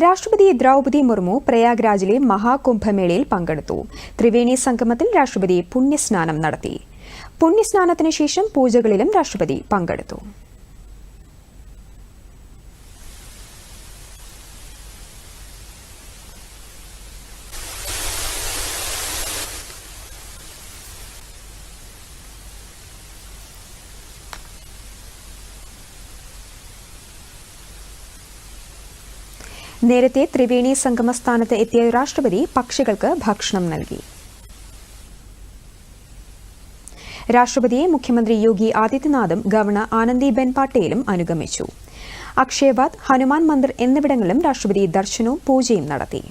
രാഷ്ട്രപതി ദ്രൗപതി മുർമു പ്രയാഗ്രാജിലെ മഹാകുംഭമേളയിൽ പങ്കെടുത്തു. ത്രിവേണി സംഗമത്തിൽ രാഷ്ട്രപതി പുണ്യസ്നാനം നടത്തി. പുണ്യസ്നാനത്തിന് ശേഷം പൂജകളിലും രാഷ്ട്രപതി പങ്കെടുത്തു. നേരത്തെ ത്രിവേണി സംഗമസ്ഥാനത്ത് എത്തിയ രാഷ്ട്രപതി പക്ഷികൾക്ക് ഭക്ഷണം നൽകി. രാഷ്ട്രപതിയെ മുഖ്യമന്ത്രി യോഗി ആദിത്യനാഥും ഗവർണർ ആനന്ദിബെൻ പട്ടേലും അനുഗമിച്ചു. അക്ഷയവാദ് ഹനുമാൻ മന്ദിർ എന്നിവിടങ്ങളിലും രാഷ്ട്രപതി ദർശനവും പൂജയും നടത്തി.